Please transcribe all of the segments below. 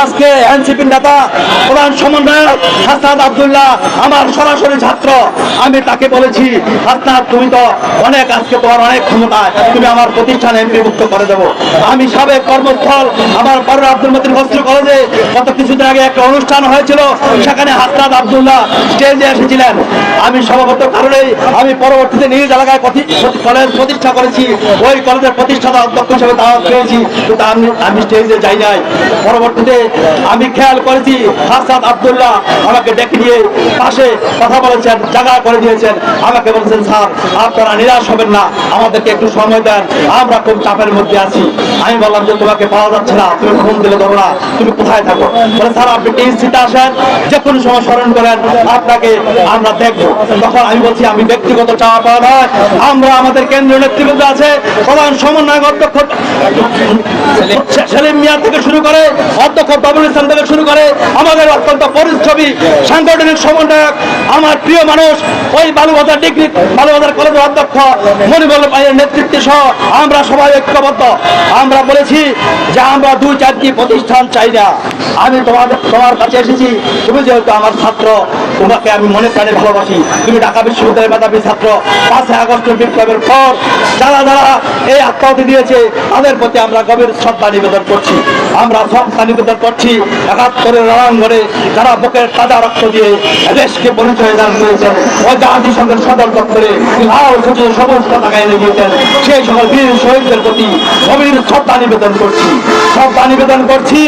আজকে এনসিপি নেতা প্রধান সমন্বয়ক হাসনাত আব্দুল্লাহ আমার সরাসরি ছাত্র। আমি তাকে বলেছি হাসনাত তুমি তো অনেক আজকে তোমার অনেক ক্ষমতা তুমি আমার প্রতিষ্ঠানে এমপিভুক্ত করে দেবো। আমি সাবেক কর্মস্থল আমার পর আব্দুল মতিন হস্ত্র কলেজে গত কিছুদিন আগে একটা অনুষ্ঠান হয়েছিল, সেখানে হাসনাত আব্দুল্লাহ স্টেজে এসেছিলেন। আমি সভাপত কারণেই আমি পরবর্তীতে নিজ এলাকায় কলেজ প্রতিষ্ঠা করেছি। ওই কলেজের প্রতিষ্ঠাতা অধ্যক্ষ হিসেবে দাওয়াত পেয়েছি, কিন্তু আমি আমি স্টেজে যাই নাই। পরবর্তীতে আমি খেয়াল করেছি, হাসান আবদুল্লাহ আমাকে ডেকে নিয়ে পাশে কথা বলেছেন, জায়গা করে দিয়েছেন আমাকে বলছেন, স্যার, আপনারা নিরাশ হবেন না, আমাদেরকে একটু সময় দেন, আমরা খুব চাপের মধ্যে আছি। আমি বললাম যে, তোমাকে পাওয়া যাচ্ছে না, তুমি ফোন দিলে ধরো না, তুমি থাকো? বলে, স্যার, আপনি আসেন? যে কোনো সময় স্মরণ করেন, আপনাকে আমরা দেখব। তখন আমি বলছি, আমি ব্যক্তিগত চাওয়া পাওয়া নয়। আমরা আমাদের কেন্দ্রীয় নেতৃবৃন্দ আছে, প্রধান সমন্বয়ক অধ্যক্ষ সেলিম মিয়া থেকে শুরু করে, অধ্যক্ষ বাবুল ইসলাম থেকে শুরু করে, আমাদের অত্যন্ত পরিশ্রমী, সাংগঠনিক সমন্বয়ক, আমার প্রিয় মানুষ, ওই বালুবাজার ডিগ্রি, বালুবাজার কলেজের অধ্যক্ষ মনিবল ভাইয়ের নেতৃত্বে সহ আমরা সবাই ঐক্যবদ্ধ। আমরা বলেছি যে আমরা দুই চারটি প্রতিষ্ঠান চাই না। আমি তোমাদের তোমার কাছে এসেছি। তুমি যেহেতু আমার ছাত্র, তোমাকে আমি মনে প্রাণে ভালোবাসি। তুমি ঢাকা বিশ্ববিদ্যালয়ের মেধাবী ছাত্র। পাঁচই আগস্টের বিপ্লবের পর যারা যারা এই আত্মাহতি দিয়েছে, তাদের প্রতি আমরা গভীর শ্রদ্ধা নিবেদন করছি। আমরা শ্রদ্ধা নিবেদন করছি একাত্তরের রণাঙ্গনে, যারা বুকের তাজা রক্ত দিয়ে দেশকে পরিচয় দান করেছেন ও জাতিসংঘের সদর দপ্তরে লাল সবুজ সবুজ পতাকা এনে দিয়েছেন। সেই সকল বীর শহীদদের প্রতি গভীর শ্রদ্ধা নিবেদন করছি। শ্রদ্ধা নিবেদন করছি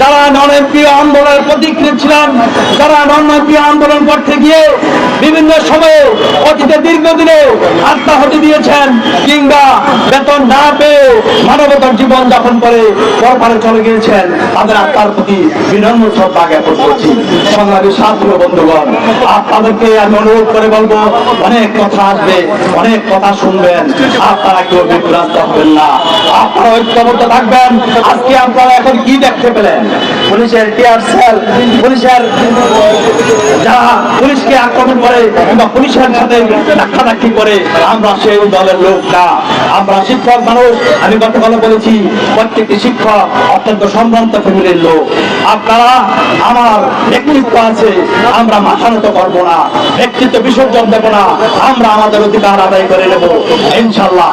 যারা নন নরেন্দ্রীয় আন্দোলনের প্রতিক্রিয়া ছিলেন যারা নরেন্দ্রীয় আন্দোলন করতে গিয়ে বিভিন্ন সময়ে অতীতে দীর্ঘদিনে আত্মাহতি দিয়েছেন, কিংবা বেতন না পেয়ে মানবতার জীবন যাপন করে পরপারে চলে গিয়েছেন, তাদের আত্মার প্রতি বিনম্র শ্রদ্ধা জ্ঞাপন করছি। সংগ্রামী ছাত্র বন্ধুগণ, আপনাদেরকে আমি অনুরোধ করে বলব, অনেক কথা আসবে, অনেক কথা শুনবেন, আপনারা কেউ বিভ্রান্ত হবেন না। আপনারা ঐক্যবদ্ধ থাকবেন। আজকে আপনারা এখন কি দেখতে পেলেন? পুলিশের টিয়ার সেল, পুলিশের যারা পুলিশকে আক্রমণ করে কিংবা পুলিশের সাথে ধাক্কাধাক্কি করে, আমরা সেই দলের লোক না। আমরা শিক্ষক মানুষ, আমি গতকাল বলেছি, প্রত্যেকটি শিক্ষক অত্যন্ত সম্ভ্রান্ত ফ্যামিলির লোক। আপনারা আমার ব্যক্তিত্ব আছে, আমরা মাথা নত করব না, ব্যক্তিত্ব বিসর্জন দেবো না, আমরা আমাদের অধিকার আদায় করে নেব ইনশাল্লাহ